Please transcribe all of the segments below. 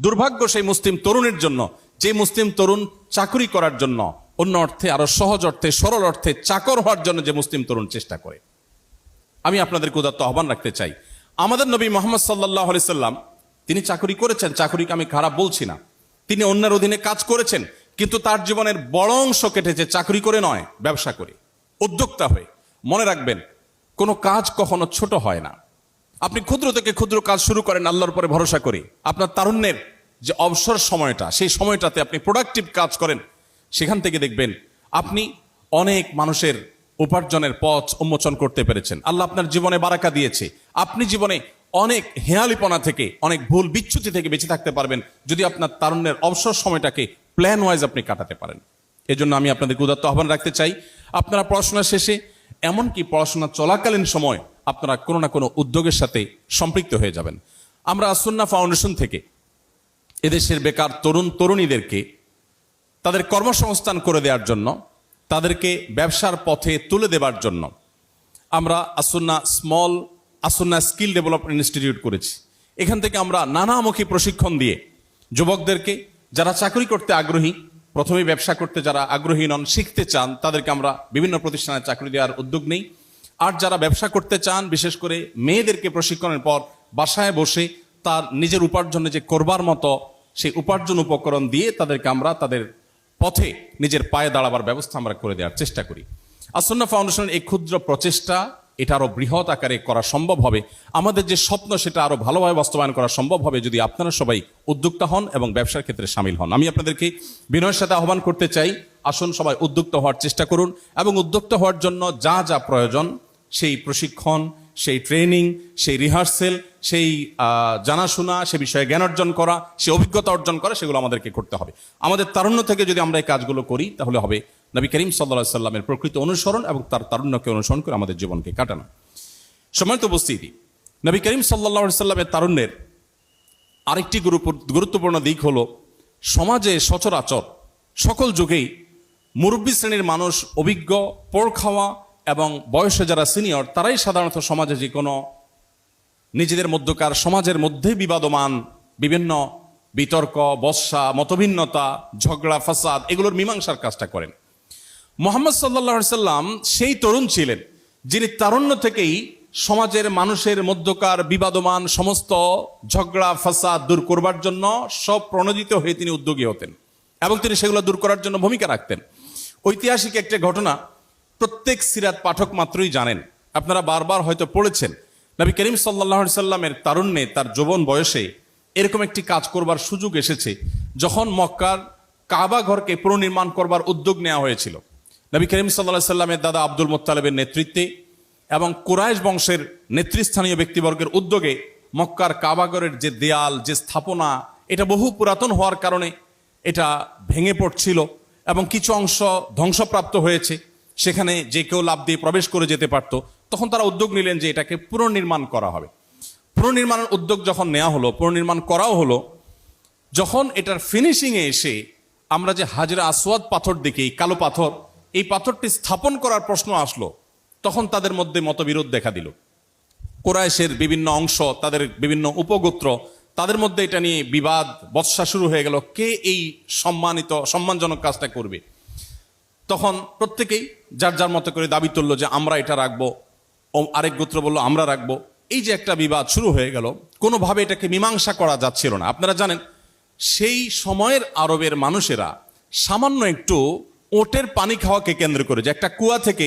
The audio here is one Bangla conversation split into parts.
দুর্ভাগ্য সেই মুসলিম তরুণের জন্য, যে মুসলিম তরুণ চাকরি করার জন্য, অন্য অর্থে আরও সহজ অর্থে, সরল অর্থে চাকর হওয়ার জন্য যে মুসলিম তরুণ চেষ্টা করে। আমি আপনাদের উদাত্ত আহ্বান রাখতে চাই। আমাদের নবী মোহাম্মদ সাল্লাহ সাল্লাম, তিনি চাকরি করেছেন, চাকরিকে আমি খারাপ বলছি না। তিনি অন্যের অধীনে কাজ করেছেন, কিন্তু তার জীবনের বড় অংশ কেটেছে চাকরি করে নয়, ব্যবসা করে। উদ্যোক্তা হয়ে। মনে রাখবেন, কোনো কাজ কখনো ছোট হয় না। আপনি ক্ষুদ্র থেকে ক্ষুদ্র কাজ শুরু করেন, আল্লাহর পরে ভরসা করে। আপনার তারুণ্যের যে অবসর সময়টা, সেই সময়টাতে আপনি প্রোডাক্টিভ কাজ করেন, সেখান থেকে দেখবেন আপনি অনেক মানুষের উপার্জনের পথ উন্মোচন করতে পেরেছেন। আল্লাহ আপনার জীবনে বারাকা দিয়েছে। আপনি জীবনে অনেক হেয়ালিপনা থেকে, অনেক ভুল বিচ্যুতি থেকে বেঁচে থাকতে পারবেন, যদি আপনার তারুণ্যের অবসর সময়টাকে প্ল্যান ওয়াইজ আপনি কাটাতে পারেন। এজন্য আমি আপনাদেরকে উদাত্ত আহ্বান রাখতে চাই। আপনারা পড়াশোনা শেষে এমনকি পড়াশোনা চলাকালীন সময় আপনারা কোনো না কোনো উদ্যোগের সাথে সম্পৃক্ত হয়ে যাবেন। আমরা আসন্না ফাউন্ডেশন থেকে এদেশের বেকার তরুণ তরুণীদেরকে তাদের কর্মসংস্থান করে দেওয়ার জন্য, তাদেরকে ব্যবসার পথে তুলে দেবার জন্য আমরা আসন্না স্মল আসন্না স্কিল ডেভেলপমেন্ট ইনস্টিটিউট করেছি। এখান থেকে আমরা নানামুখী প্রশিক্ষণ দিয়ে যুবকদেরকে, যারা চাকরি করতে আগ্রহী প্রথমে ব্যবসা করতে যারা আগ্রহী নন, শিখতে চান, তাদেরকে আমরা বিভিন্ন প্রতিষ্ঠানে চাকরি দেওয়ার উদ্যোগ নেই। আর যারা ব্যবসা করতে চান, বিশেষ করে মেয়েদেরকে প্রশিক্ষণের পর বাসায় বসে তার নিজের উপার্জনে যে করবার মতো সেই উপার্জন উপকরণ দিয়ে তাদেরকে আমরা তাদের পথে নিজের পায়ে দাঁড়াবার ব্যবস্থা আমরা করে দেওয়ার চেষ্টা করি। আসন্ন ফাউন্ডেশনের এই ক্ষুদ্র প্রচেষ্টা, এটা আরও বৃহৎ আকারে করা সম্ভব হবে। আমাদের যে স্বপ্ন, সেটা আরও ভালোভাবে বাস্তবায়ন করা সম্ভব হবে যদি আপনারা সবাই উদ্যোক্তা হন এবং ব্যবসার ক্ষেত্রে সামিল হন। আমি আপনাদেরকে বিনয়ের সাথে আহ্বান করতে চাই, আসুন সবাই উদ্যোক্তা হওয়ার চেষ্টা করুন এবং উদ্যোক্তা হওয়ার জন্য যা যা প্রয়োজন সেই প্রশিক্ষণ, সেই ট্রেনিং, সেই রিহার্সেল, সেই জানাশোনা, সে বিষয়ে জ্ঞান অর্জন করা, সে অভিজ্ঞতা অর্জন করা, সেগুলো আমাদেরকে করতে হবে। আমাদের তারুণ্য থেকে যদি আমরা এই কাজগুলো করি, তাহলে হবে নবী করিম সাল্লা সাল্লামের প্রকৃত অনুসরণ এবং তার তারুণ্যকে অনুসরণ করে আমাদের জীবনকে কাটানো। সময় তো উপস্থিতি, নবী করিম সাল্লা সাল্লামের তারুণ্যের আরেকটি গুরুত্বপূর্ণ দিক হলো, সমাজে সচরাচর সকল যুগেই মুরব্বী শ্রেণির মানুষ অভিজ্ঞ পড় খাওয়া এবং বয়সে যারা সিনিয়র, তারাই সাধারণত সমাজে যে কোনো নিজেদের মধ্যকার সমাজের মধ্যে বিবাদমান, বিভিন্ন বিতর্ক, বর্ষা, মতভিন্নতা, ঝগড়া, ফাসাদ, এগুলোর মীমাংসার কাজটা করেন। মোহাম্মদ সাল্লাহ সাল্লাম সেই তরুণ ছিলেন, যিনি তারুণ্য থেকেই সমাজের মানুষের মধ্যকার বিবাদমান সমস্ত ঝগড়া, ফাসাদ দূর করবার জন্য সব প্রণোদিত হয়ে তিনি উদ্যোগী হতেন এবং তিনি সেগুলো দূর করার জন্য ভূমিকা রাখতেন। ঐতিহাসিক একটা ঘটনা প্রত্যেক সিরাত পাঠক মাত্রই জানেন। আপনারা বারবার হয়তো পড়েছেন, নবী করিম সাল্লাহ সাল্লামের তারুণ্যে, তার যৌবন বয়সে এরকম একটি কাজ করবার সুযোগ এসেছে, যখন মক্কার কাবা ঘরকে পুনর্নির্মাণ করবার উদ্যোগ নেওয়া হয়েছিল। নবী করিম সাল্লাহ সাল্লামের দাদা আব্দুল মোত্তালেবের নেতৃত্বে এবং কুরাইশ বংশের নেতৃস্থানীয় ব্যক্তিবর্গের উদ্যোগে মক্কার কাবাগরের যে দেয়াল, যে স্থাপনা, এটা বহু পুরাতন হওয়ার কারণে এটা ভেঙে পড়ছিল এবং কিছু অংশ ধ্বংসপ্রাপ্ত হয়েছে। সেখানে যে কেউ লাভ দিয়ে প্রবেশ করে যেতে পারত, তখন তারা উদ্যোগ নিলেন যে এটাকে পুনর্নির্মাণ করা হবে। পুনর্নির্মাণের উদ্যোগ যখন নেওয়া হলো, পুনর্নির্মাণ করাও হলো, যখন এটার ফিনিশিংয়ে এসে আমরা যে হাজরা আসওয়াদ পাথর দেখি, এই কালো পাথর, এই পাথরটি স্থাপন করার প্রশ্ন আসলো, তখন তাদের মধ্যে মতবিরোধ দেখা দিল। কোরাইশের বিভিন্ন অংশ, তাদের বিভিন্ন উপগোত্র, তাদের মধ্যে এটা নিয়ে বিবাদ, বৎসা শুরু হয়ে গেল, কে এই সম্মানিত, সম্মানজনক কাজটা করবে? তখন প্রত্যেকেই যার যার মতো করে দাবি তুললো যে আমরা এটা রাখব। আরেক গোত্র বলল, আমরা রাখব। এই যে একটা বিবাদ শুরু হয়ে গেল, কোনোভাবে এটাকে মীমাংসা করা যাচ্ছিল না। আপনারা জানেন, সেই সময়ের আরবের মানুষেরা সামান্য একটু ওটের পানি খাওয়াকে কেন্দ্র করে, যে একটা কুয়া থেকে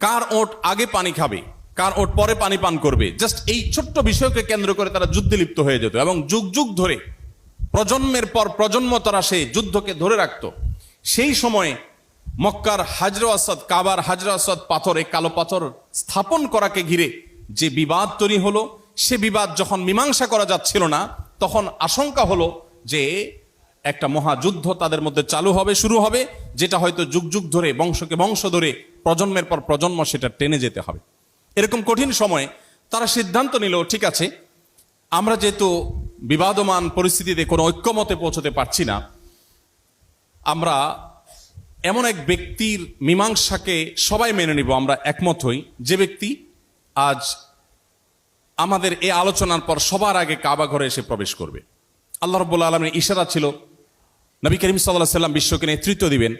কার ওট আগে পানি খাবে, কার ওট পরে পানি পান করবে, জাস্ট এই ছোট্ট বিষয়কে কেন্দ্র করে তারা যুদ্ধে লিপ্ত হয়ে যেত এবং যুগ যুগ ধরে প্রজন্মের পর প্রজন্ম তারা সেই যুদ্ধকে ধরে রাখত। সেই সময়ে মক্কার হাজর আসাদ, কাবার হাজর আসাদ পাথরে কালো পাথর স্থাপন করাকে ঘিরে যে বিবাদ তৈরি হলো, সে বিবাদ যখন মীমাংসা করা যাচ্ছিল না, তখন আশঙ্কা হলো যে একটা মহাযুদ্ধ তাদের মধ্যে চালু হবে, শুরু হবে, যেটা হয়তো যুগ যুগ ধরে, বংশকে বংশ ধরে, প্রজন্মের পর প্রজন্ম সেটা টেনে যেতে হবে। এরকম কঠিন সময়ে তারা সিদ্ধান্ত নিল, ঠিক আছে, আমরা যেহেতু বিবাদমান পরিস্থিতিতে কোনো ঐক্যমতে পৌঁছতে পারছি না, আমরা এমন এক ব্যক্তির মীমাংসাকে সবাই মেনে নিব, আমরা একমত হই। যে ব্যক্তি আজ আমাদের এই আলোচনার পর সবার আগে কাবা ঘরে এসে প্রবেশ করবে। আল্লাহ রব্বুল্লা আলমের ইশারা ছিল, নবী করিম সাল্লাহ সাল্লাম বিশ্বকে নেতৃত্ব দিবেন।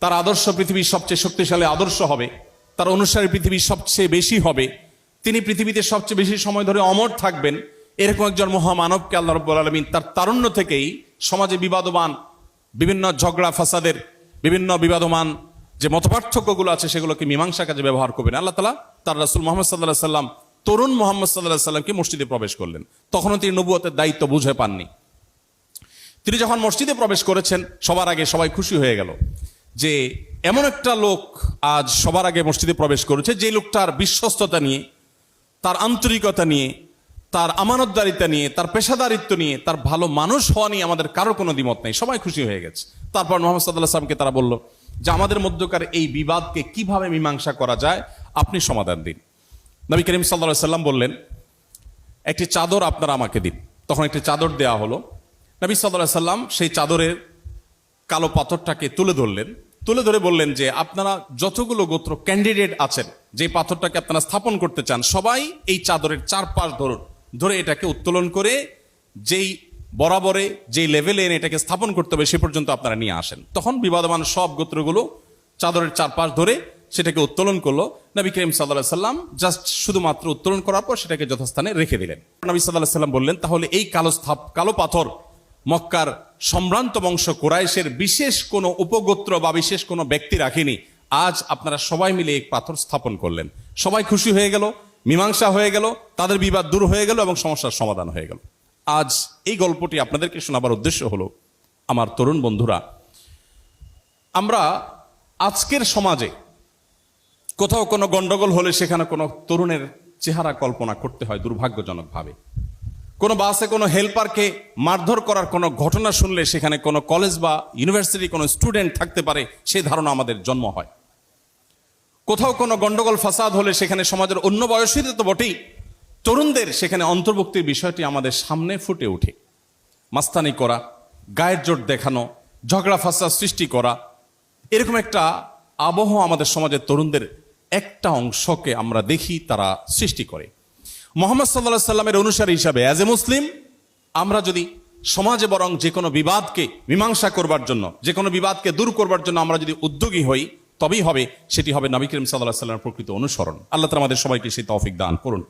তার আদর্শ পৃথিবীর সবচেয়ে শক্তিশালী আদর্শ হবে, তার অনুসারী পৃথিবীর সবচেয়ে বেশি হবে। তিনি পৃথিবীতে সবচেয়ে বেশি সময় ধরে অমর থাকবেন। এরকম একজন মহামানবকে আল্লাহ রব্বুল আলমিন তার তারুণ্য থেকেই সমাজে বিবাদবান, বিভিন্ন ঝগড়া, ফাসাদের বিভিন্ন বিবাদমান যে মতপার্থক্যগুলো আছে সেগুলোকে মীমাংসা কাজে ব্যবহার করবেন। আল্লাহ তালা তার রাসুল মোহাম্মদ সাল্লাহ সাল্লাম তরুণ মোহাম্মদ সাল্লাহ সাল্লামকে মসজিদে প্রবেশ করলেন। তখনও তিনি নবুয়তের দায়িত্ব বুঝে পাননি। তিনি যখন মসজিদে প্রবেশ করেছেন, সবার আগে সবাই খুশি হয়ে গেল যে এমন একটা লোক আজ সবার আগে মসজিদে প্রবেশ করেছে যে লোকটার বিশ্বস্ততা নিয়ে, তার আন্তরিকতা নিয়ে তার আমানতদারিতা নিয়ে, তার পেশাদারিত্ব নিয়ে, তার ভালো মানুষ হওয়া নিয়ে আমাদের কারও কোনো দ্বিমত নেই। সবাই খুশি হয়ে গেছে। তারপর মোহাম্মদ সাল্লাহ সাল্লামকে তারা বলল যে, আমাদের মধ্যকার এই বিবাদকে কীভাবে মীমাংসা করা যায়? আপনি সমাধান দিন। নবী করিম সাল্লাহ সাল্লাম বললেন, একটি চাদর আপনারা আমাকে দিন। তখন একটি চাদর দেয়া হলো। নবী সাল্লাহ সাল্লাম সেই চাদরের কালো পাথরটাকে তুলে ধরলেন। তুলে ধরে বললেন যে, আপনারা যতগুলো গোত্র ক্যান্ডিডেট আছেন, যে পাথরটাকে আপনারা স্থাপন করতে চান, সবাই এই চাদরের চারপাশ ধরুন। ধরে এটাকে উত্তোলন করে যেই বরাবরে যেই লেভেলে এনে এটাকে স্থাপন করতে হবে, সে পর্যন্ত আপনারা নিয়ে আসেন। তখন বিবাদমান সব গোত্রগুলো চাদরের চারপাশ ধরে সেটাকে উত্তোলন করল। নবী করিম সাল্লাহ সাল্লাম জাস্ট শুধুমাত্র উত্তোলন করার পর সেটাকে যথাস্থানে রেখে দিলেন। নবী সাল্লাহ সাল্লাম বললেন, তাহলে এই কালো স্থাপ, কালো পাথর মক্কার সম্ভ্রান্ত বংশ কোরাইশের বিশেষ কোনো উপগোত্র বা বিশেষ কোনো ব্যক্তি রাখেনি। আজ আপনারা সবাই মিলে এক পাথর স্থাপন করলেন। সবাই খুশি হয়ে গেল। মীমাংসা হয়ে গেল, তাদের বিবাদ দূর হয়ে গেল এবং সমস্যার সমাধান হয়ে গেল। আজ এই গল্পটি আপনাদেরকে শোনাবার উদ্দেশ্য হলো, আমার তরুণ বন্ধুরা, আমরা আজকের সমাজে কোথাও কোনো গন্ডগোল হলে সেখানে কোনো তরুণের চেহারা কল্পনা করতে হয় দুর্ভাগ্যজনকভাবে। কোনো বাসে কোনো হেল্পারকে মারধর করার কোনো ঘটনা শুনলে সেখানে কোনো কলেজ বা ইউনিভার্সিটি কোনো স্টুডেন্ট থাকতে পারে, সেই ধারণা আমাদের জন্ম হয়। কোথাও কোনো গন্ডগোল, ফাসাদ হলে সেখানে সমাজের অন্য বয়সীদের তো বটেই। তরুণদের সেখানে অন্তর্ভুক্তির বিষয়টি আমাদের সামনে ফুটে ওঠে। মাস্তানি করা, গায়ের জোট দেখানো, ঝগড়া, ফাসাদ সৃষ্টি করা, এরকম একটা আবহ আমাদের সমাজের তরুণদের একটা অংশকে আমরা দেখি, তারা সৃষ্টি করে। মোহাম্মদ সাল্লা সাল্লামের অনুসারী হিসাবে অ্যাজ এ মুসলিম আমরা যদি সমাজে বরং যে কোনো বিবাদকে মীমাংসা করবার জন্য, যে কোনো বিবাদকে দূর করবার জন্য আমরা যদি উদ্যোগী হই তবেই হবে, সেটি হবে নবী করিম সাল্লাহ সাল্লামের প্রকৃত অনুসরণ। আল্লাহ তালা আমাদের সবাইকে সেই তৌফিক দান করুন।